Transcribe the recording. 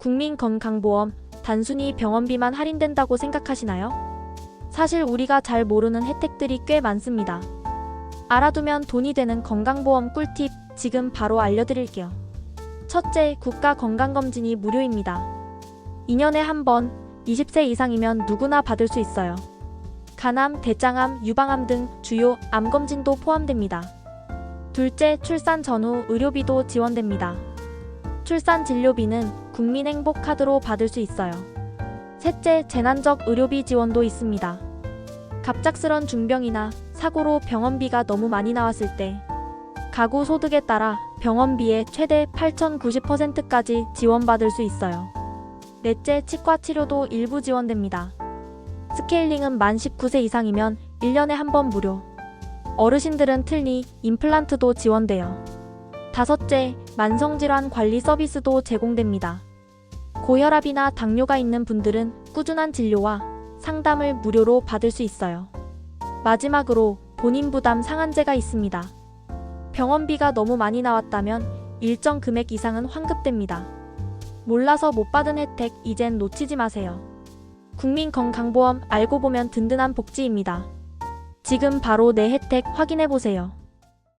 국민건강보험 단순히 병원비만 할인된다고 생각하시나요? 사실 우리가 잘 모르는 혜택들이 꽤 많습니다. 알아두면 돈이 되는 건강보험 꿀팁 지금 바로 알려드릴게요. 첫째, 국가 건강검진이 무료입니다. 2년에 한 번, 20세 이상이면 누구나 받을 수 있어요. 간암, 대장암, 유방암 등 주요 암 검진도 포함됩니다. 둘째, 출산 전후 의료비도 지원됩니다. 출산 진료비는 국민행복카드로 받을 수 있어요. 셋째, 재난적 의료비 지원도 있습니다. 갑작스런 중병이나 사고로 병원비가 너무 많이 나왔을 때 가구 소득에 따라 병원비의 최대 8,090%까지 지원받을 수 있어요. 넷째, 치과 치료도 일부 지원됩니다. 스케일링은 만 19세 이상이면 1년에 한 번 무료. 어르신들은 틀니, 임플란트도 지원돼요. 다섯째, 만성질환 관리 서비스도 제공됩니다. 고혈압이나 당뇨가 있는 분들은 꾸준한 진료와 상담을 무료로 받을 수 있어요. 마지막으로 본인 부담 상한제가 있습니다. 병원비가 너무 많이 나왔다면 일정 금액 이상은 환급됩니다. 몰라서 못 받은 혜택 이젠 놓치지 마세요. 국민건강보험 알고 보면 든든한 복지입니다. 지금 바로 내 혜택 확인해 보세요.